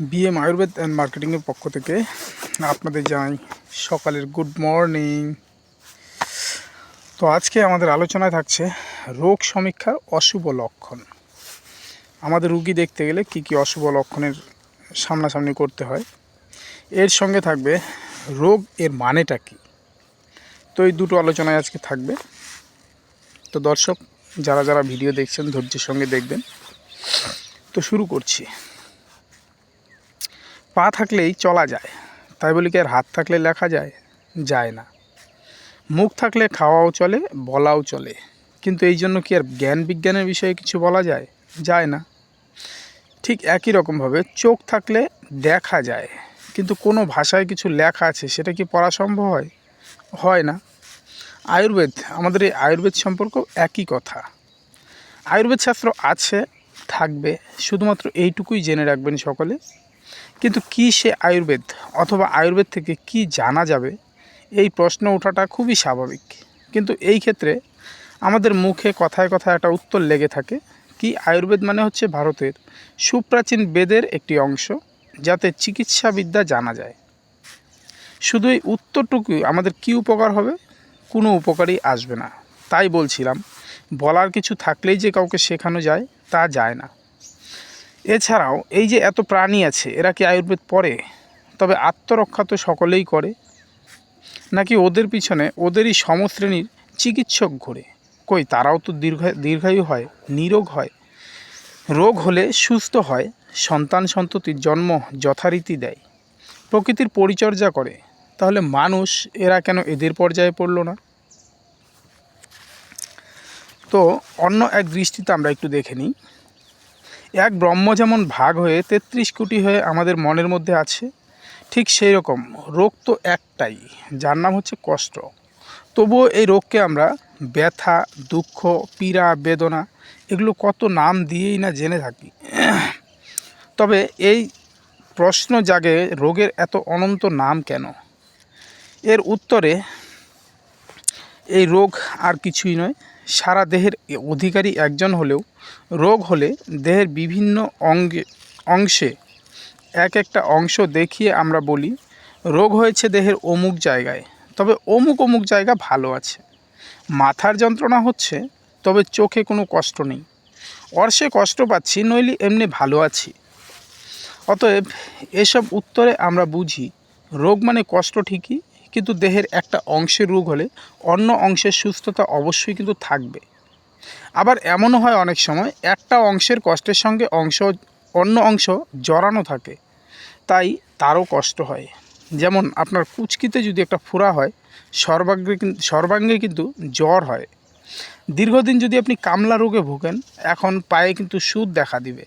BM Ayurveda and মার্কেটিংয়ের পক্ষ থেকে আপনাদের জানাই সকালের গুড মর্নিং তো আজকে আমাদের আলোচনায় থাকছে রোগ সমীক্ষার অশুভ লক্ষণ। আমাদের রুগী দেখতে গেলে কি কি অশুভ লক্ষণের সামনাসামনি করতে হয়। এর সঙ্গে থাকবে রোগ এর মানেটা কি। তো এই দুটো আলোচনায় আজকে থাকবে। তো দর্শক, যারা যারা ভিডিও দেখছেন, ধৈর্যের সঙ্গে দেখবেন। তো শুরু করছি। পা থাকলেই চলা যায়। তাই বলি কি আর হাত থাকলে লেখা যায়? যায় না। মুখ থাকলে খাওয়াও চলে, বলাও চলে। কিন্তু এই জন্য কি আর জ্ঞান বিজ্ঞানের বিষয়ে কিছু বলা যায়? যায় না। ঠিক একই রকমভাবে চোখ থাকলে দেখা যায়। কিন্তু কোনো ভাষায় কিছু লেখা আছে, সেটা কি পড়া সম্ভব হয়? হয় না। আয়ুর্বেদ, আমাদের এই আয়ুর্বেদ সম্পর্কেও একই কথা। আয়ুর্বেদ শাস্ত্র আছে, থাকবে। শুধুমাত্র এইটুকুই জেনে রাখবেন সকলে। কিন্তু কি সে আয়ুর্বেদ অথবা আয়ুর্বেদ থেকে কি জানা যাবে? এই প্রশ্ন ওঠাটা খুবই স্বাভাবিক। কিন্তু এই ক্ষেত্রে আমাদের মুখে কথায় কথায় একটা উত্তর লেগে থাকে, কি আয়ুর্বেদ মানে হচ্ছে ভারতের সুপ্রাচীন বেদের একটি অংশ যাতে চিকিৎসাবিদ্যা জানা যায়। শুধু এই উত্তরটুকু আমাদের কি উপকার হবে? কোনো উপকারই আসবে না। তাই বলছিলাম, বলার কিছু থাকলেই যে কাউকে শেখানো যায় তা যায় না। এছাড়াও এই যে এত প্রাণী আছে, এরা কি আয়ুর্বেদ পড়ে? তবে আত্মরক্ষা তো সকলেই করে। নাকি ওদের পিছনে ওদেরই সমশ্রেণীর চিকিৎসক ঘুরে? কই, তারাও তো দীর্ঘ, দীর্ঘায়ু হয়, নিরোগ হয়। রোগ হলে সুস্থ হয়, সন্তান সন্ততির জন্ম যথারীতি দেয়। প্রকৃতির পরিচর্যা করে। তাহলে মানুষ এরা কেন এদের পর্যায়ে পড়ল না? তো অন্য এক দৃষ্টিতে আমরা একটু দেখে নিই। এক ব্রহ্ম যেমন ভাগ হয়ে তেত্রিশ কোটি হয়ে আমাদের মনের মধ্যে আছে, ঠিক সেই রকম রোগ তো একটাই, যার নাম হচ্ছে কষ্ট। তবুও এই রোগকে আমরা ব্যথা, দুঃখ, পীড়া, বেদনা এগুলো কত নাম দিয়েই না জেনে থাকি। তবে এই প্রশ্ন জাগে রোগের এত অনন্ত নাম কেন? এর উত্তরে, এই রোগ আর কিছুই নয় সারা দেহের অধিকারী একজন হলেও রোগ হলে দেহের বিভিন্ন অঙ্গে, অংশে এক একটা অংশ দেখিয়ে আমরা বলি, রোগ হয়েছে দেহের অমুক জায়গায়। তবে অমুক অমুক জায়গা ভালো আছে। মাথার যন্ত্রণা হচ্ছে, তবে চোখে কোনো কষ্ট নেই। অর্শে কষ্ট পাচ্ছি, নইলে এমনি ভালো আছি। অতএব এসব উত্তরে আমরা বুঝি, রোগ মানে কষ্ট ঠিকই কিন্তু দেহের একটা অংশের রোগ হলে অন্য অংশের সুস্থতা অবশ্যই কিন্তু থাকবে। আবার এমনও হয় অনেক সময়, একটা অংশের কষ্টের সঙ্গে অংশ, অন্য অংশ জড়ানো থাকে, তাই তারও কষ্ট হয়। যেমন আপনার কুচকিতে যদি একটা ফোড়া হয় সর্বাঙ্গে সর্বাঙ্গে কিন্তু জ্বর হয়। দীর্ঘদিন যদি আপনি কামলা রোগে ভোগেন, এখন পায়ে কিন্তু সুদ দেখা দিবে।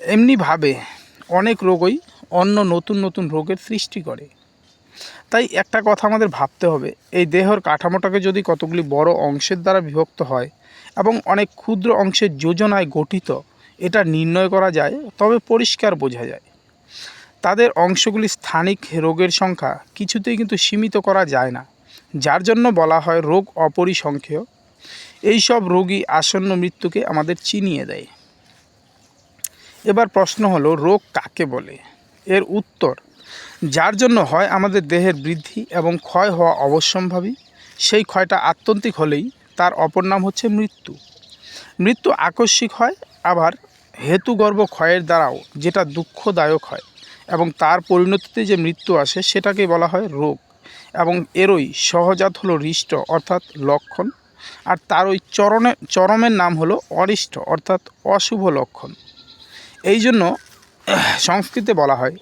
এমনিভাবে অনেক রোগই অন্য নতুন নতুন রোগের সৃষ্টি করে। তাই একটা কথা আমাদের ভাবতে হবে। এই দেহর কাঠামোটাকে যদি কতগুলি বড় অংশের দ্বারা বিভক্ত হয় এবং অনেক ক্ষুদ্র অংশের যোজনায় গঠিত, এটা নির্ণয় করা যায়, তবে পরিষ্কার বোঝা যায়। তাদের অংশগুলি স্থানিক রোগের সংখ্যা কিছুতেই কিন্তু সীমিত করা যায় না, যার জন্য বলা হয় রোগ অপরিসংখ্যেয় এইসব রোগী আসন্ন মৃত্যুকে আমাদের চিনিয়ে দেয়। এবার প্রশ্ন হলো, রোগ কাকে বলে? এর উত্তর যার জন্য হয় আমাদের দেহের বৃদ্ধি এবং ক্ষয় হওয়া অবশ্যম্ভাবী। সেই ক্ষয়টা আত্যন্তিক হলেই তার অপর নাম হচ্ছে মৃত্যু। মৃত্যু আকস্মিক হয়, আবার হেতুগর্ভ ক্ষয়ের দ্বারাও, যেটা দুঃখদায়ক হয় এবং তার পরিণতিতে যে মৃত্যু আসে, সেটাকে বলা হয় রোগ এবং এরই সহজাত হলো হৃষ্ট, অর্থাৎ লক্ষণ। আর তার ওই চরণে, চরমের নাম হলো অরিষ্ট, অর্থাৎ অশুভ লক্ষণ। এই জন্য সংস্কৃতে বলা হয়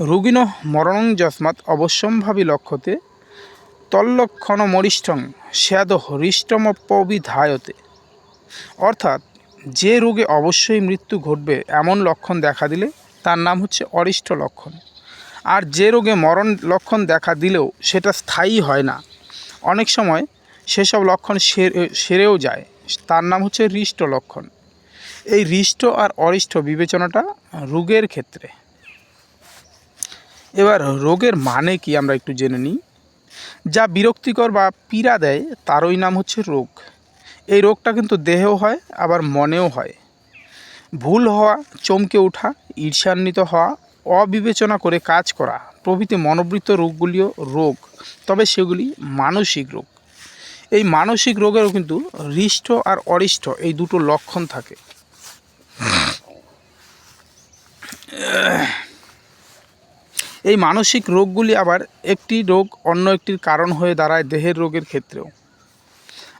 রুগিণ মরণং যস্মাৎ অবশ্যম্ভাবী লক্ষ্যতে তল্লক্ষণ মরিষ্ঠং স্যাদ হৃষ্টমপবিধায়তে অর্থাৎ যে রোগে অবশ্যই মৃত্যু ঘটবে এমন লক্ষণ দেখা দিলে তার নাম হচ্ছে অরিষ্ট লক্ষণ। আর যে রোগে মরণ লক্ষণ দেখা দিলেও সেটা স্থায়ী হয় না। অনেক সময় সেসব লক্ষণ সেরে- সেরেও যায়। তার নাম হচ্ছে হৃষ্ট লক্ষণ। এই হৃষ্ট আর অরিষ্ট বিবেচনাটা রোগের ক্ষেত্রে। এবার রোগের মানে কি আমরা একটু জেনে নিই। যা বিরক্তিকর বা পীড়া দেয়, তারই নাম হচ্ছে রোগ। এই রোগটা কিন্তু দেহেও হয়, আবার মনেও হয়। ভুল হওয়া, চমকে ওঠা, ঈর্ষান্বিত হওয়া, অবিবেচনা করে কাজ করা, প্রভৃতি মনোবৃত্ত রোগগুলিও রোগ, তবে সেগুলি মানসিক রোগ। এই মানসিক রোগেরও কিন্তু হৃষ্ট আর অরিষ্ট এই দুটো লক্ষণ থাকে। এই মানসিক রোগগুলি আবার একটি রোগ অন্য একটির কারণ হয়ে দাঁড়ায় দেহের রোগের ক্ষেত্রেও।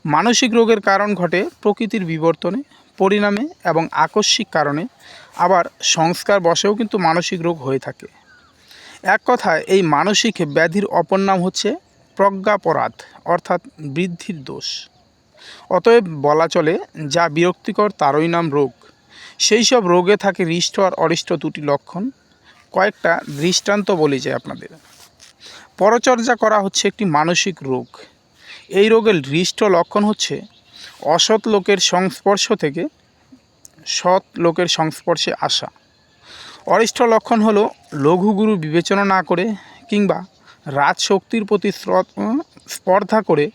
মানসিক রোগের কারণ ঘটে প্রকৃতির বিবর্তনে, পরিণামে এবং আকস্মিক কারণে। আবার সংস্কার বশেও কিন্তু মানসিক রোগ হয়ে থাকে। এক কথায়, এই মানসিক ব্যাধির অপর নাম হচ্ছে প্রজ্ঞাপরাধ, অর্থাৎ বৃদ্ধির দোষ। অতএব বলা চলে, যা বিরক্তিকর তারই নাম রোগ। সেই সব রোগে থাকে হৃষ্ট আর অরিষ্ট দুটি লক্ষণ। কয়েকটা দৃষ্টান্ত বলি যায় আপনাদের। পরচর্যা করা হচ্ছে একটি মানসিক রোগ। এই রোগের হৃষ্ট লক্ষণ হচ্ছে অসৎ লোকের সংস্পর্শ থেকে সৎ লোকের সংস্পর্শে আসা। অরিষ্ট লক্ষণ হলো লঘুগুরু বিবেচনা না করে কিংবা রাজশক্তির প্রতি স্পর্ধা করে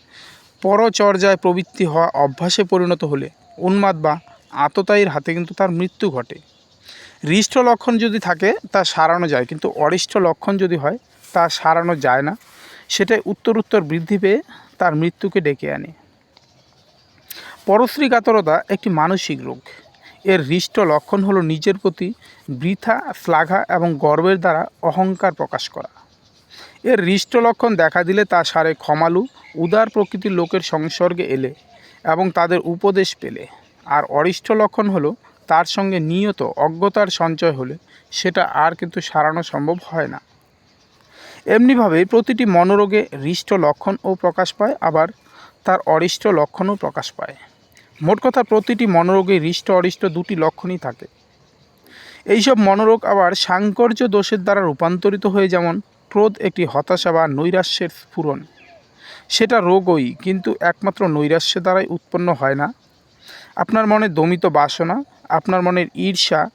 পরচর্যায় প্রবৃত্তি হওয়া অভ্যাসে পরিণত হলে উন্মাদ বা আততায়ীর হাতে কিন্তু তার মৃত্যু ঘটে। হৃষ্ট লক্ষণ যদি থাকে, তা সারানো যায়। কিন্তু অরিষ্ট লক্ষণ যদি হয়, তা সারানো যায় না। সেটাই উত্তর উত্তর বৃদ্ধি পেয়ে তার মৃত্যুকে ডেকে আনে। পরশ্রীকাতরতা একটি মানসিক রোগ। এর হৃষ্ট লক্ষণ হলো নিজের প্রতি বৃথা, শ্লাঘা এবং গর্বের দ্বারা অহংকার প্রকাশ করা। এর হৃষ্ট লক্ষণ দেখা দিলে তা সারে ক্ষমালু, উদার প্রকৃতির লোকের সংসর্গে এলে এবং তাদের উপদেশ পেলে। আর অরিষ্ট লক্ষণ হলো তার সঙ্গে নিয়ত অজ্ঞতার সঞ্চয় হলে সেটা আর কিন্তু সারানো সম্ভব হয় না। এমনিভাবে প্রতিটি মনোরোগে হৃষ্ট লক্ষণও প্রকাশ পায়, আবার তার অরিষ্ট লক্ষণও প্রকাশ পায়। মোট কথা, প্রতিটি মনোরোগে হৃষ্ট অরিষ্ট দুটি লক্ষণই থাকে। এইসব মনোরোগ আবার সাংকর্য দোষের দ্বারা রূপান্তরিত হয়ে যেমন ক্রোধ একটি হতাশা বা নৈরাশ্যের স্ফুরণ সেটা রোগই, কিন্তু একমাত্র নৈরাশ্যের দ্বারাই উৎপন্ন হয় না। আপনার মনে দমিত বাসনা আপনার মনের ঈর্ষা,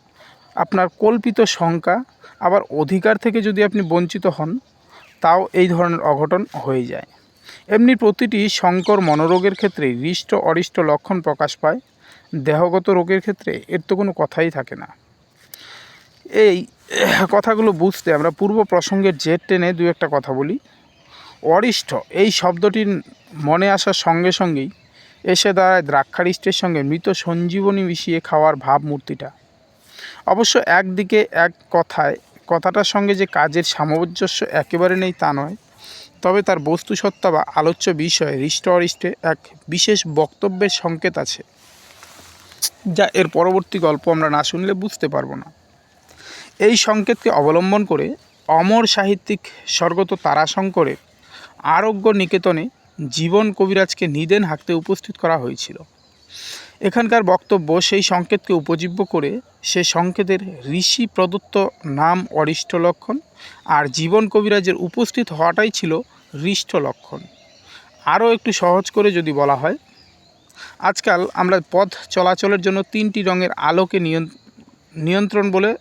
আপনার কল্পিত শঙ্কা, আবার অধিকার থেকে যদি আপনি বঞ্চিত হন, তাও এই ধরনের অঘটন হয়ে যায়। এমনি প্রতিটি সংকর মনোরোগের ক্ষেত্রে হৃষ্ট অরিষ্ট লক্ষণ প্রকাশ পায়। দেহগত রোগের ক্ষেত্রে এর তো কোনো কথাই থাকে না। এই কথাগুলো বুঝতে আমরা পূর্ব প্রসঙ্গের জেট টেনে দু একটা কথা বলি। অরিষ্ট, এই শব্দটির মনে আসার সঙ্গে সঙ্গেই এসে দাঁড়ায় দ্রাক্ষারিষ্টের সঙ্গে মৃত সঞ্জীবনী মিশিয়ে খাওয়ার ভাবমূর্তিটা। অবশ্য একদিকে এক কথায়, কথাটার সঙ্গে যে কাজের সামঞ্জস্য একেবারে নেই তা নয়, তবে তার বস্তুসত্তা বা আলোচ্য বিষয়ে হৃষ্ট অরিষ্টে এক বিশেষ বক্তব্যের সংকেত আছে। যা এর পরবর্তী গল্প আমরা না শুনলে বুঝতে পারব না। এই সংকেতকে অবলম্বন করে অমর সাহিত্যিক স্বর্গত তারাশঙ্করের আরোগ্য নিকেতনে জীবন কবিরাজকে নিদেন হাঁকতে উপস্থিত করা হয়েছিল। এখানকার বক্তব্য সেই সংকেতকে উপজীব্য করে সে সংকেতের ঋষি প্রদত্ত নাম অরিষ্ট লক্ষণ আর জীবন কবিরাজের উপস্থিত হওয়াটাই ছিল হৃষ্ট লক্ষণ। আরও একটু সহজ করে যদি বলা হয়, আজকাল আমরা পথ চলাচলের জন্য তিনটি রঙের আলোকে নিয়ন- নিয়ন্ত্রণ বলে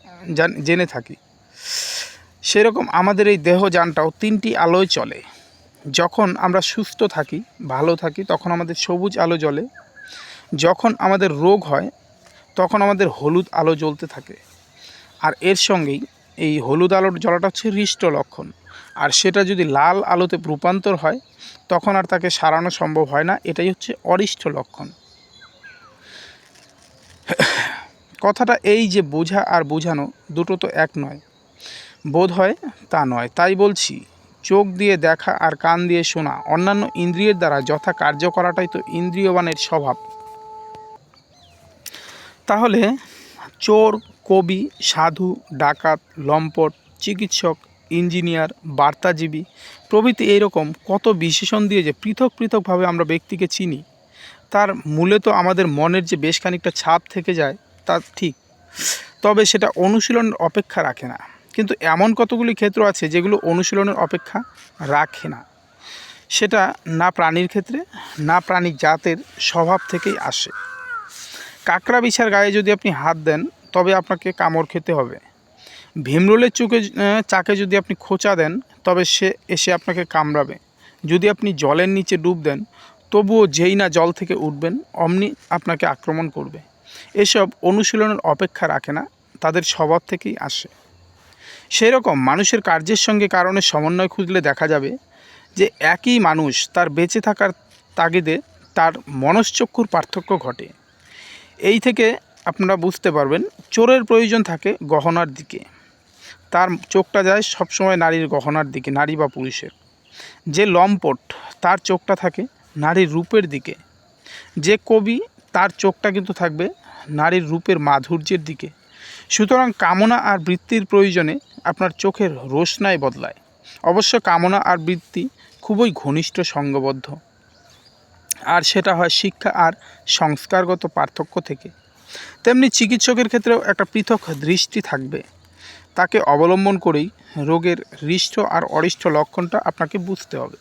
জেনে থাকি। সেরকম আমাদের এই দেহযানটাও তিনটি আলোয় চলে। যখন আমরা সুস্থ থাকি, ভালো থাকি, তখন আমাদের সবুজ আলো জ্বলে। যখন আমাদের রোগ হয়, তখন আমাদের হলুদ আলো জ্বলতে থাকে। আর এর সঙ্গেই এই হলুদ আলোর জ্বলাটা হচ্ছে হৃষ্ট লক্ষণ। আর সেটা যদি লাল আলোতে রূপান্তর হয়, তখন আর তাকে সারানো সম্ভব হয় না। এটাই হচ্ছে অরিষ্ট লক্ষণ। কথাটা এই যে বোঝা আর বোঝানো দুটো তো এক নয়। বোধ হয় তা নয়। তাই বলছি চোখ দিয়ে দেখা আর কান দিয়ে শোনা। অন্যান্য ইন্দ্রিয়ের দ্বারা যথা কার্য করাটাই তো ইন্দ্রিয়বানের স্বভাব। তাহলে চোর, কবি, সাধু, ডাকাত, লম্পট, চিকিৎসক, ইঞ্জিনিয়ার, বার্তাজীবী প্রভৃতি এইরকম কত বিশেষণ দিয়ে যে পৃথক পৃথকভাবে আমরা ব্যক্তিকে চিনি। তার মূলে তো আমাদের মনের যে বেশ খানিকটা ছাপ থেকে যায়, তা ঠিক। তবে সেটা অনুশীলনের অপেক্ষা রাখে না। কিন্তু এমন কতগুলি ক্ষেত্র আছে যেগুলো অনুশীলনের অপেক্ষা রাখে না? সেটা না প্রাণীর ক্ষেত্রে, না প্রাণী জাতের স্বভাব থেকেই আসে। কাঁকড়া বিছার গায়ে যদি আপনি হাত দেন, তবে আপনাকে কামড় খেতে হবে। ভীমরোলের চোখে চাকে যদি আপনি খোঁচা দেন, তবে সে এসে আপনাকে কামড়াবে। যদি আপনি জলের নিচে ডুব দেন, তবুও যেই না জল থেকে উঠবেন, অমনি আপনাকে আক্রমণ করবে। এসব অনুশীলনের অপেক্ষা রাখে না, তাদের স্বভাব থেকেই আসে। সেই রকম মানুষের কার্যের সঙ্গে কারণের সমন্বয় খুঁজলে দেখা যাবে যে একই মানুষ তার বেঁচে থাকার তাগিদে তার মনশ্চক্ষুর পার্থক্য ঘটে। এই থেকে আপনারা বুঝতে পারবেন চোরের প্রয়োজন থাকে গহনার দিকে। তার চোখটা যায় সবসময় নারীর গহনার দিকে, নারী বা পুরুষের। যে লম্পট তার চোখটা থাকে নারীর রূপের দিকে। যে কবি তার চোখটা কিন্তু থাকবে নারীর রূপের মাধুর্যের দিকে। সুতরাং কামনা আর বৃত্তির প্রয়োজনে আপনার চোখের রোশনাই বদলায়। অবশ্য কামনা আর বৃত্তি খুবই ঘনিষ্ঠ সঙ্গবদ্ধ। আর সেটা হয় শিক্ষা আর সংস্কারগত পার্থক্য থেকে। তেমনি চিকিৎসকের ক্ষেত্রেও একটা পৃথক দৃষ্টি থাকবে। তাকে অবলম্বন করেই রোগের হৃষ্ট আর অরিষ্ট লক্ষণটা আপনাকে বুঝতে হবে।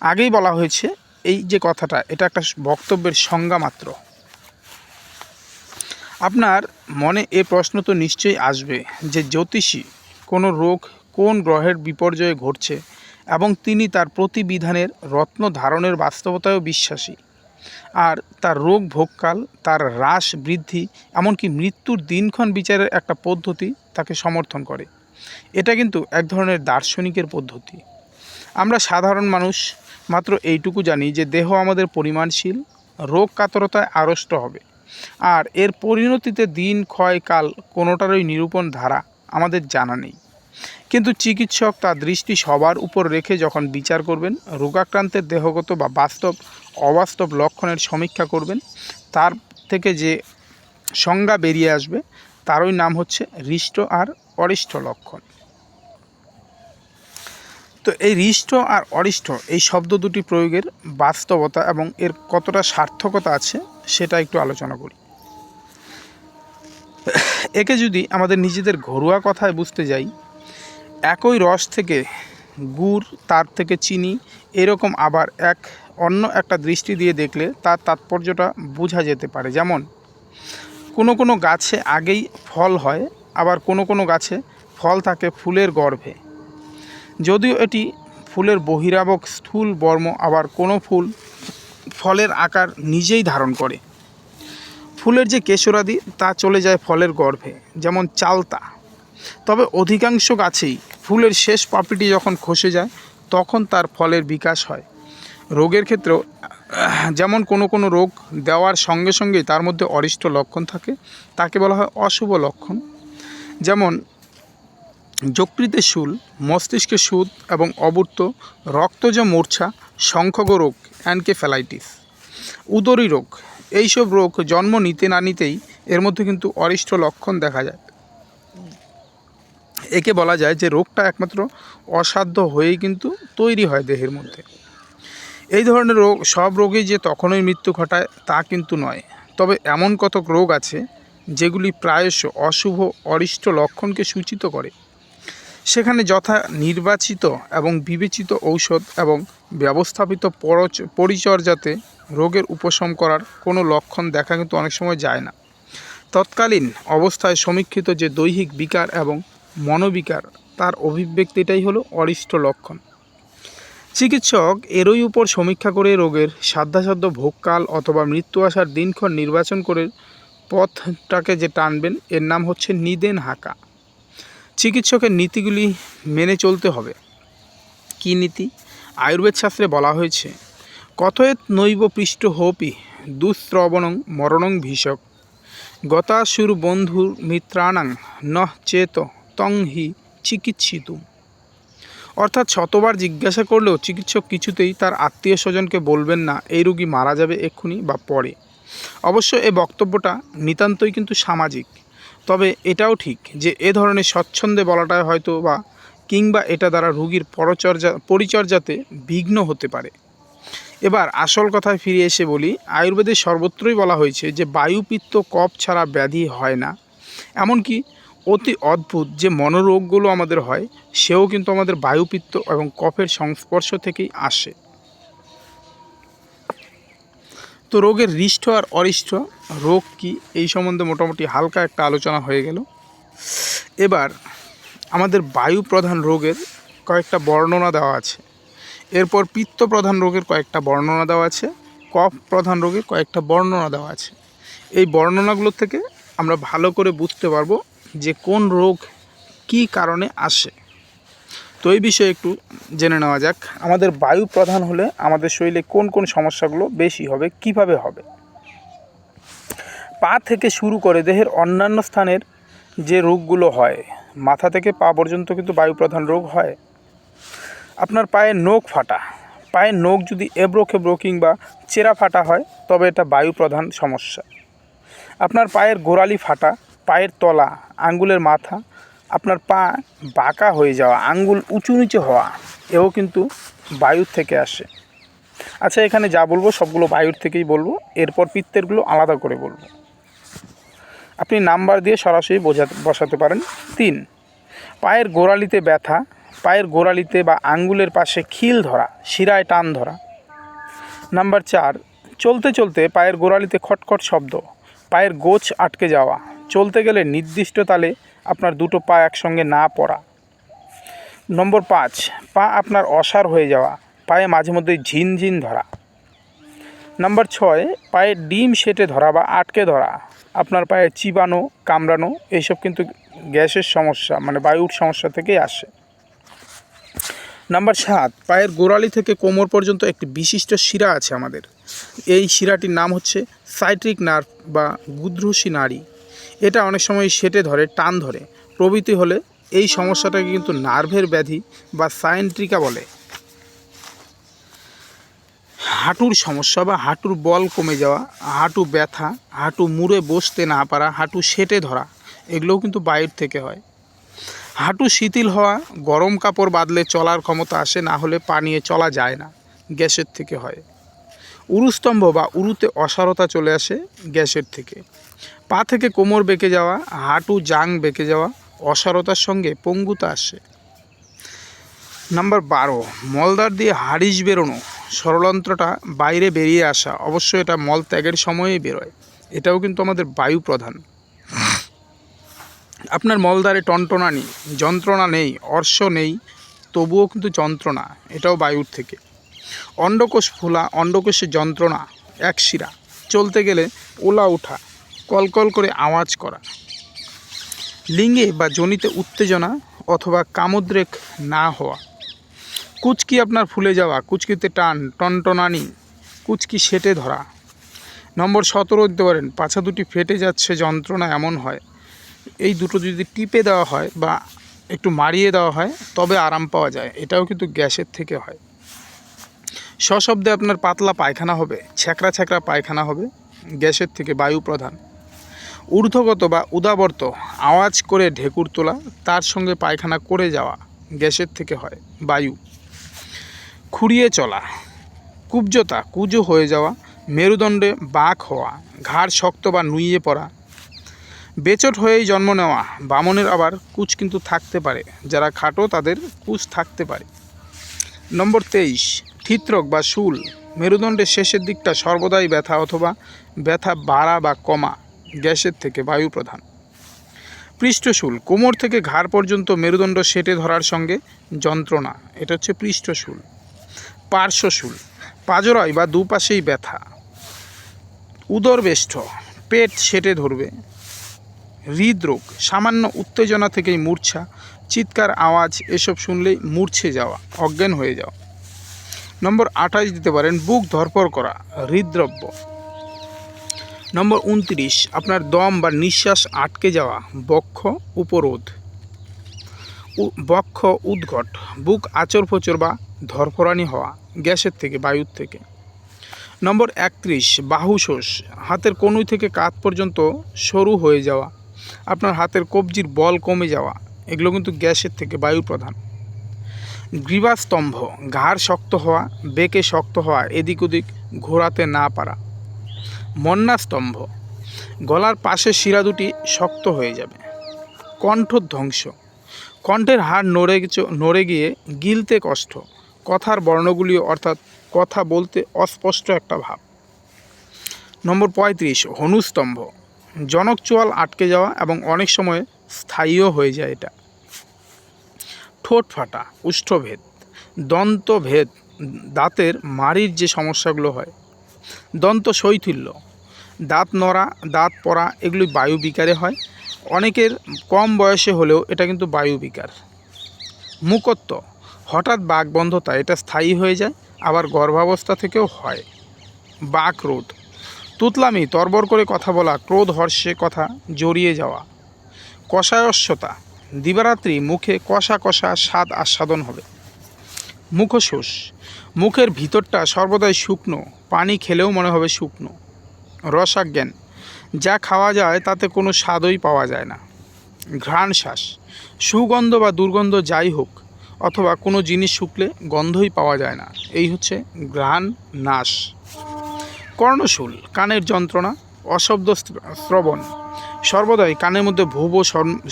আগেই বলা হয়েছে, এই যে কথাটা, এটা একটা বক্তব্যের সংজ্ঞা মাত্র। আপনার মনে এ প্রশ্ন তো নিশ্চয়ই আসবে যে জ্যোতিষী কোনো রোগ কোন গ্রহের বিপর্যয়ে ঘটছে এবং তিনি তার প্রতিবিধানের রত্ন ধারণের বাস্তবতায়ও বিশ্বাসী। আর তার রোগ ভোগকাল, তার হ্রাস বৃদ্ধি, এমনকি মৃত্যুর দিনক্ষণ বিচারের একটা পদ্ধতি তাকে সমর্থন করে। এটা কিন্তু এক ধরনের দার্শনিকের পদ্ধতি। আমরা সাধারণ মানুষ মাত্র এইটুকু জানি যে দেহ আমাদের পরিমাণশীল, রোগ কাতরতায় আড়ষ্ট হবে। আর এর পরিণতিতে দিন, ক্ষয়, কাল কোনোটারই নিরূপণ ধারা আমাদের জানা নেই। কিন্তু চিকিৎসক তার দৃষ্টি সবার উপর রেখে যখন বিচার করবেন, রোগাক্রান্তের দেহগত বা বাস্তব, অবাস্তব লক্ষণের সমীক্ষা করবেন, তার থেকে যে সংজ্ঞা বেরিয়ে আসবে, তারই নাম হচ্ছে হৃষ্ট আর অরিষ্ট লক্ষণ। তো এই হৃষ্ট আর অরিষ্ট, এই শব্দ দুটি প্রয়োগের বাস্তবতা এবং এর কতটা সার্থকতা আছে সেটা একটু আলোচনা করি। একে যদি আমাদের নিজেদের ঘরোয়া কথায় বুঝতে যাই, একই রস থেকে গুড়, তার থেকে চিনি, এরকম আবার এক অন্য একটা দৃষ্টি দিয়ে দেখলে তার তাৎপর্যটা বোঝা যেতে পারে। যেমন, কোনো কোনো গাছে আগেই ফল হয়, আবার কোনো কোনো গাছে ফল থাকে ফুলের গর্ভে। যদিও এটি ফুলের বহিরাবক স্থূল বর্ম, আবার কোনো ফুল ফলের আকার নিজেই ধারণ করে। ফুলের যে কেশরাদি, তা চলে যায় ফলের গর্ভে, যেমন চালতা। তবে অধিকাংশ গাছেই ফুলের শেষ পাপড়িটি যখন খসে যায়, তখন তার ফলের বিকাশ হয়। রোগের ক্ষেত্রেও, যেমন কোনো কোনো রোগ দেওয়ার সঙ্গে সঙ্গেই তার মধ্যে অরিষ্ট লক্ষণ থাকে, তাকে বলা হয় অশুভ লক্ষণ। যেমন যকৃতে শুল মস্তিষ্কে সুদ এবং অবূর্ত রক্তজ মূর্ছা সংখ্যক রোগ অ্যানকেফ্যালাইটিস উদরী রোগ, এইসব রোগ জন্ম নিতে না নিতেই এর মধ্যে কিন্তু অরিষ্ট লক্ষণ দেখা যায়। একে বলা যায় যে রোগটা একমাত্র অসাধ্য হয়েই কিন্তু তৈরি হয় দেহের মধ্যে। এই ধরনের রোগ সব রোগে যে তখনই মৃত্যু ঘটায় তা কিন্তু নয়। তবে এমন কতক রোগ আছে যেগুলি প্রায়শ অশুভ অরিষ্ট লক্ষণকে সূচিত করে। সেখানে যথা নির্বাচিত এবং বিবেচিত ঔষধ এবং ব্যবস্থাপিত পরচ- পরিচর্যাতে রোগের উপশম করার কোনো লক্ষণ দেখা কিন্তু অনেক সময় যায় না। তৎকালীন অবস্থায় সমীক্ষিত যে দৈহিক বিকার এবং মনোবিকার, তার অভিব্যক্তিটাই হলো অরিষ্ট লক্ষণ। চিকিৎসক এরই উপর সমীক্ষা করে রোগের সাধ্যাসাধ্য ভোগকাল অথবা মৃত্যু আসার দিনক্ষণ নির্বাচন করে পথটাকে যে টানবেন, এর নাম হচ্ছে নিদেন হাঁকা চিকিৎসকের নীতিগুলি মেনে চলতে হবে। কি নীতি? আয়ুর্বেদ শাস্ত্রে বলা হয়েছে কথয়েত নৈব পৃষ্ঠ হোপি দুঃশ্রবণং মরণং ভীষক। গতাসুর বন্ধুর মিত্রাণাং নহ চেত তং হি চিকিৎসিতুম। অর্থাৎ শতবার জিজ্ঞাসা করলেও চিকিৎসক কিছুতেই তার আত্মীয় স্বজনকে বলবেন না, এই রুগী মারা যাবে এক্ষুনি বা পরে। অবশ্য এ বক্তব্যটা নিতান্তই কিন্তু সামাজিক। তবে এটাও ঠিক যে এ ধরনের স্বচ্ছন্দে বলাটা হয়তো বা কিংবা এটা দ্বারা রুগীর পরচর্যা, পরিচর্যাতে বিঘ্ন হতে পারে। এবার আসল কথায় ফিরে এসে বলি আয়ুর্বেদের সর্বত্রই বলা হয়েছে যে বায়ুপিত্ত কফ ছাড়া ব্যাধি হয় না। এমনকি অতি অদ্ভুত যে মনোরোগগুলো আমাদের হয়, সেও কিন্তু আমাদের বায়ুপিত্ত এবং কফের সংস্পর্শ থেকেই আসে। তো রোগের হৃষ্ট আর অরিষ্ট, রোগ কি এই সম্বন্ধে মোটামুটি হালকা একটা আলোচনা হয়ে গেল। এবার আমাদের বায়ু প্রধান রোগের কয়েকটা বর্ণনা দেওয়া আছে। এরপর পিত্ত প্রধান রোগের কয়েকটা বর্ণনা দেওয়া আছে কফ প্রধান রোগের কয়েকটা বর্ণনা দেওয়া আছে। এই বর্ণনাগুলো থেকে আমরা ভালো করে বুঝতে পারব যে কোন রোগ কি কারণে আসে। তো এই বিষয়ে একটু জেনে নেওয়া যাক। আমাদের বায়ু প্রধান হলে আমাদের শরীরে কোন কোন সমস্যাগুলো বেশি হবে, কীভাবে হবে? পা থেকে শুরু করে দেহের অন্যান্য স্থানের যে রোগগুলো হয়, মাথা থেকে পা পর্যন্ত কিন্তু বায়ু প্রধান রোগ হয়। আপনার পায়ের নখ ফাটা পায়ের নখ যদি এবড়ো খেবড়ো কিংবা চেরা ফাটা হয়, তবে এটা বায়ু প্রধান সমস্যা। আপনার পায়ের গোড়ালি ফাটা, পায়ের তলা, আঙ্গুলের মাথা আপনার পা বাঁকা হয়ে যাওয়া, আঙ্গুল উঁচু নিচু হওয়া, এও কিন্তু বায়ুর থেকে আসে। আচ্ছা এখানে যা বলব সবগুলো বায়ুর থেকেই বলব, এরপর পিত্তেরগুলো আলাদা করে বলব। আপনি নাম্বার দিয়ে সরাসরি বোঝাতে বসাতে পারেন। তিন, পায়ের গোড়ালিতে ব্যথা, পায়ের গোড়ালিতে বা আঙ্গুলের পাশে খিল ধরা, শিরায় টান ধরা। নাম্বার চার, চলতে চলতে পায়ের গোড়ালিতে খটখট শব্দ, পায়ের গোছ আটকে যাওয়া চলতে গেলে নির্দিষ্ট তালে আপনার দুটো পা একসঙ্গে না পড়া। নম্বর পাঁচ, পা আপনার অসার হয়ে যাওয়া, পায়ে মাঝে মধ্যে ঝিনঝিন ধরা। নাম্বার ছয়, পায়ে ডিম সেটে ধরা বা আটকে ধরা, আপনার পায়ে চিবানো, কামড়ানো এইসব কিন্তু গ্যাসের সমস্যা মানে বায়ুর সমস্যা থেকেই আসে। নাম্বার সাত, পায়ের গোড়ালি থেকে কোমর পর্যন্ত একটি বিশিষ্ট শিরা আছে আমাদের। এই শিরাটির নাম হচ্ছে সাইট্রিক নার্ভ বা গুদ্রসী নাড়ি। এটা অনেক সময় সেটে ধরে, টান ধরে। প্রভৃতি হলে এই সমস্যাটাকে কিন্তু নার্ভের ব্যাধি বা সায়েন্ট্রিকা বলে। হাঁটুর সমস্যা বা হাঁটুর বল কমে যাওয়া, হাঁটু ব্যথা, হাঁটু মুড়ে বসতে না পারা, হাঁটু সেটে ধরা, এগুলোও কিন্তু বাইর থেকে হয়। হাঁটু শিথিল হওয়া, গরম কাপড় বাঁধলে চলার ক্ষমতা আসে, না হলে পা নিয়ে চলা যায় না, গ্যাসের থেকে হয়। উরুস্তম্ভ বা উরুতে অসারতা চলে আসে, গ্যাসের থেকে। পা থেকে কোমর বেঁকে যাওয়া, হাঁটু জাং বেঁকে যাওয়া, অসারতার সঙ্গে পঙ্গুতা আসে। নাম্বার বারো মলদার দিয়ে হাড়িস বেরোনো। সরলন্ত্রটা বাইরে বেরিয়ে আসা। অবশ্য এটা মল ত্যাগের সময়েই বেরোয়। এটাও কিন্তু আমাদের বায়ু প্রধান। আপনার মলদ্বারে টনটনানি যন্ত্রণা নেই, অর্শ নেই, তবুও কিন্তু যন্ত্রণা, এটাও বায়ুর থেকে। অন্ডকোষ ফোলা, অন্ডকোষের যন্ত্রণা, এক শিরা। চলতে গেলে ওলা ওঠা কলকল করে আওয়াজ করা। লিঙ্গে বা জনিতে উত্তেজনা অথবা কামোদ্রেক না হওয়া। কুচকি আপনার ফুলে যাওয়া, কুচকিতে টান, টনটনানি, কুচকি সেটে ধরা। নম্বর সতেরো দিতে পারেন, পাছা দুটি ফেটে যাচ্ছে, যন্ত্রণা এমন হয়। এই দুটো যদি টিপে দেওয়া হয় বা একটু মারিয়ে দেওয়া হয়, তবে আরাম পাওয়া যায়। এটাও কিন্তু গ্যাসের থেকে হয়। সশব্দে আপনার পাতলা পায়খানা হবে, ছ্যাঁকড়া ছ্যাঁকড়া পায়খানা হবে, গ্যাসের থেকে বায়ু প্রধান ঊর্ধ্বগত বা উদাবর্ত আওয়াজ করে ঢেকুর তোলা, তার সঙ্গে পায়খানা করে যাওয়া গ্যাসের থেকে হয় বায়ু। খুঁড়িয়ে চলা, কুব্জতা, কুজো হয়ে যাওয়া, মেরুদণ্ডে বাঁক হওয়া, ঘাড় শক্ত বা নুইয়ে পড়া। বেচট হয়েই জন্ম নেওয়া বামনের আবার কুচ কিন্তু থাকতে পারে, যারা খাটো তাদের কুচ থাকতে পারে। নম্বর তেইশ, থিত্রক বা শুল, মেরুদণ্ডের শেষের দিকটা সর্বদাই ব্যথা অথবা ব্যথা বাড়া বা কমা। গ্যাসের থেকে বায়ু প্রধান। পৃষ্ঠশুল, কোমর থেকে ঘাড় পর্যন্ত মেরুদণ্ড সেটে ধরার সঙ্গে যন্ত্রণা, এটা হচ্ছে পৃষ্ঠশুল। পার্শ্বশুল, পাজরায় বা দুপাশেই ব্যথা। উদরবেষ্ঠ, পেট সেটে ধরবে। হৃদরোগ, সামান্য উত্তেজনা থেকেই মূর্ছা, চিৎকার, আওয়াজ, এসব শুনলেই মূর্ছে যাওয়া, অজ্ঞান হয়ে যাওয়া। নম্বর আঠাশ দিতে পারেন, বুক ধরপর করা হৃদদ্রব্য নম্বর উনত্রিশ, আপনার দম বা নিঃশ্বাস আটকে যাওয়া, বক্ষ উপরোধ। বক্ষ উদ্ঘট, বুক আচর ফচর বা ধরফরানি হওয়া, গ্যাসের থেকে, বায়ুর থেকে। নম্বর একত্রিশ, বাহুশোষ, হাতের কনুই থেকে কাত পর্যন্ত সরু হয়ে যাওয়া, আপনার হাতের কবজির বল কমে যাওয়া, এগুলো কিন্তু গ্যাসের থেকে বায়ু প্রধান। গ্রীবাস্তম্ভ, ঘাড় শক্ত হওয়া, বেকে শক্ত হওয়া, এদিক ওদিক ঘোরাতে না পারা। মন্নাস্তম্ভ। গলার পাশের শিরা দুটি শক্ত হয়ে যাবে। কণ্ঠ ধ্বংস। কণ্ঠের হাড় নড়ে নড়ে গিয়ে গিলতে কষ্ট। কথার বর্ণগুলি অর্থাৎ কথা বলতে অস্পষ্ট একটা ভাব। নম্বর পঁয়ত্রিশ, হনুস্তম্ভ। জনক চোয়াল আটকে যাওয়া এবং অনেক সময় স্থায়ীও হয়ে যায় এটা। ঠোঁট ফাটা, উষ্ঠভেদ, দন্তভেদ, দাঁতের মাড়ির যে সমস্যাগুলো হয় দন্ত শৈথিল্য। দাঁত নড়া, দাঁত পড়া এগুলি বায়ু বিকারে হয়। অনেকের কম বয়সে হলেও এটা কিন্তু বায়ু বিকার। মুকত্ব হঠাৎ বাক বন্ধতা এটা স্থায়ী হয়ে যায়, আবার গর্ভাবস্থা থেকেও হয়। বাক রোধ, তুতলামি, তরবর করে কথা বলা, ক্রোধ হর্ষে কথা, জড়িয়ে যাওয়া। কষায়স্যতা, দিবারাত্রি মুখে কষা কষা স্বাদ আস্বাদন হবে। মুখশোষ মুখের ভিতরটা সর্বদাই শুকনো, পানি খেলেও মনে হবে শুকনো। রসাজ্ঞান, যা খাওয়া যায় তাতে কোনো স্বাদই পাওয়া যায় না। ঘ্রাণ শ্বাস সুগন্ধ বা দুর্গন্ধ যাই হোক, অথবা কোনো জিনিস শুকলে গন্ধই পাওয়া যায় না। এই হচ্ছে ঘ্রাণ নাশ কর্ণশূল, কানের যন্ত্রণা, অশব্দ শ্রবণ সর্বদাই কানের মধ্যে ভুব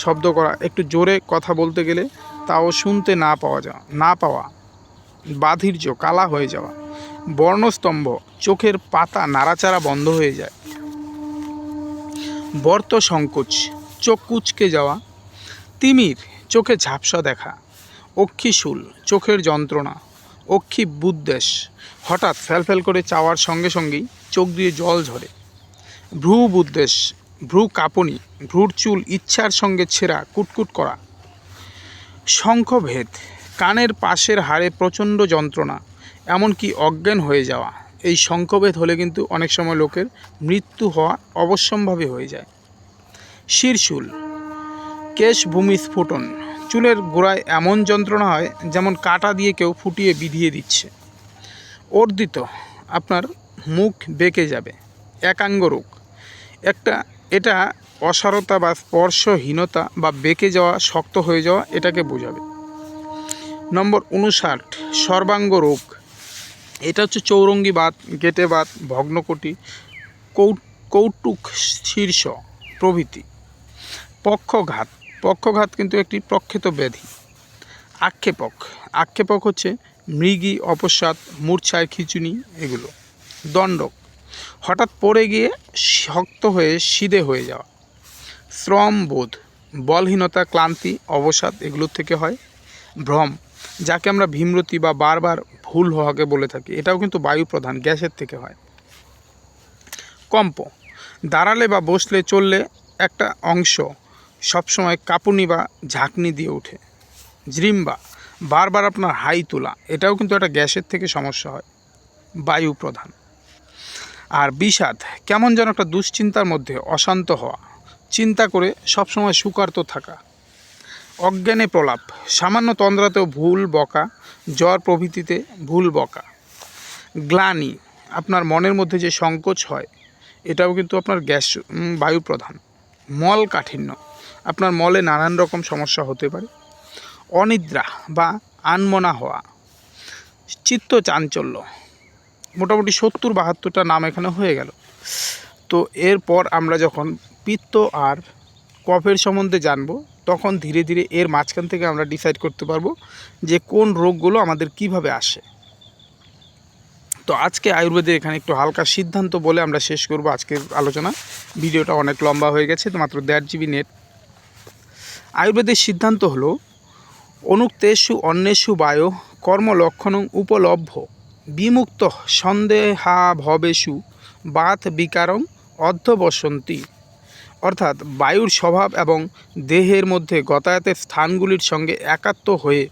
শব্দ করা, একটু জোরে কথা বলতে গেলে তাও শুনতে না পাওয়া যাওয়া না পাওয়া। বাধির্য, কালা হয়ে যাওয়া। বর্ণস্তম্ভ, চোখের পাতা নাড়াচাড়া বন্ধ হয়ে যায়। বর্ত সংকোচ, চোখ কুচকে যাওয়া। তিমির, চোখে ঝাপসা দেখা। অক্ষিশূল চোখের যন্ত্রণা। অক্ষি বুদ্দেশ হঠাৎ ফ্যালফ্যাল করে চাওয়ার সঙ্গে সঙ্গেই চোখ দিয়ে জল ঝরে। ভ্রু বুদ্দেশ ভ্রু কাঁপুনি, ভ্রুর চুল ইচ্ছার সঙ্গে ছেঁড়া, কুটকুট করা। শঙ্খভেদ কানের পাশের হাড়ে প্রচণ্ড যন্ত্রণা, এমনকি অজ্ঞান হয়ে যাওয়া। এই শঙ্খভেদ হলে কিন্তু অনেক সময় লোকের মৃত্যু হওয়া অবশ্যম্ভাবী হয়ে যায়। শিরশুল কেশ ভূমি স্ফুটন চুলের গোড়ায় এমন যন্ত্রণা হয় যেমন কাটা দিয়ে কেউ ফুটিয়ে বিধিয়ে দিচ্ছে। অর্দিত আপনার মুখ বেঁকে যাবে, একাঙ্গ রোগ। একটা, এটা অসারতা বা স্পর্শহীনতা বা বেঁকে যাওয়া, শক্ত হয়ে যাওয়া, এটাকে বোঝাবে। নম্বর উনষাট, সর্বাঙ্গ রোগ। এটা হচ্ছে চৌরঙ্গি বাত গেটে বাত ভগ্নকটি কৌটুক শীর্ষ প্রভৃতি। পক্ষঘাত পক্ষঘাত কিন্তু একটি প্রখ্যাত ব্যাধি। আক্ষেপক আক্ষেপক হচ্ছে মৃগী অপসাদ মূর্ছায় খিচুনি, এগুলো। দণ্ডক, হঠাৎ পড়ে গিয়ে শক্ত হয়ে সিধে হয়ে যাওয়া। শ্রম বোধ, বলহীনতা, ক্লান্তি, অবসাদ, এগুলোর থেকে হয়। ভ্রম যাকে আমরা ভীমরতি বা বারবার ভুল হওয়াকে বলে থাকি, এটাও কিন্তু বায়ু প্রধান গ্যাসের থেকে হয়। কম্প, দাঁড়ালে বা বসলে চললে একটা অংশ সবসময় কাঁপুনি বা ঝাঁকনি দিয়ে ওঠে। জৃম্বা বারবার আপনার হাই তোলা, এটাও কিন্তু একটা গ্যাসের থেকে সমস্যা হয় বায়ু প্রধান আর বিষাদ, কেমন যেন একটা দুশ্চিন্তার মধ্যে অশান্ত হওয়া, চিন্তা করে সবসময় সুকার্ত থাকা। অজ্ঞানে প্রলাপ, সামান্য তন্দ্রাতেও ভুল বকা, জ্বর প্রভৃতিতে ভুল বকা। গ্লানি, আপনার মনের মধ্যে যে সংকোচ হয়, এটাও কিন্তু আপনার গ্যাস বায়ু প্রধান। মল কাঠিন্য, আপনার মলে নানান রকম সমস্যা হতে পারে। অনিদ্রা বা আনমনা হওয়া, চিত্ত চাঞ্চল্য, মোটামুটি সত্তর বাহাত্তরটা নাম এখানে হয়ে গেল। তো এরপর আমরা যখন পিত্ত আর কফের সম্বন্ধে জানব তখন ধীরে ধীরে এর মাঝখান থেকে আমরা ডিসাইড করতে পারব যে কোন রোগগুলো আমাদের কীভাবে আসে। তো আজকে আয়ুর্বেদের এখানে একটু হালকা সিদ্ধান্ত বলে আমরা শেষ করব আজকের আলোচনা। ভিডিওটা অনেক লম্বা হয়ে গেছে, তো মাত্র দেড় জিবি নেট আয়ুর্বেদের সিদ্ধান্ত হলো, অনুক্তেষু অন্যেষু বায়ো কর্মলক্ষণ উপলভ্য। বিমুক্ত সন্দেহা ভবেষু বাত বিকারং অধ্যবসন্তি অর্থাৎ বায়ুর স্বভাব এবং দেহের মধ্যে গতায়াতের স্থানগুলির সঙ্গে একাত্ম হয়ে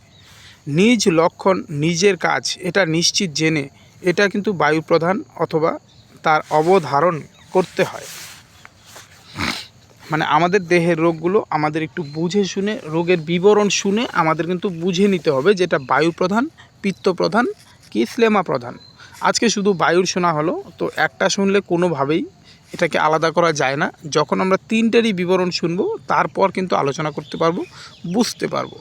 নিজ লক্ষণ নিজের কাজ, এটা নিশ্চিত জেনে এটা কিন্তু বায়ু প্রধান অথবা তার অবধারণ করতে হয়। মানে আমাদের দেহের রোগগুলো আমাদের একটু বুঝে শুনে, রোগের বিবরণ শুনে আমাদের কিন্তু বুঝে নিতে হবে যেটা বায়ু প্রধান পিত্ত প্রধান কি স্লেমা প্রধান আজকে শুধু বায়ুর শোনা হলো, তো একটা শুনলে কোনোভাবেই এটাকে আলাদা করা যায় না। যখন আমরা তিনটেরই বিবরণ শুনব, তারপর কিন্তু আলোচনা করতে পারব, বুঝতে পারব।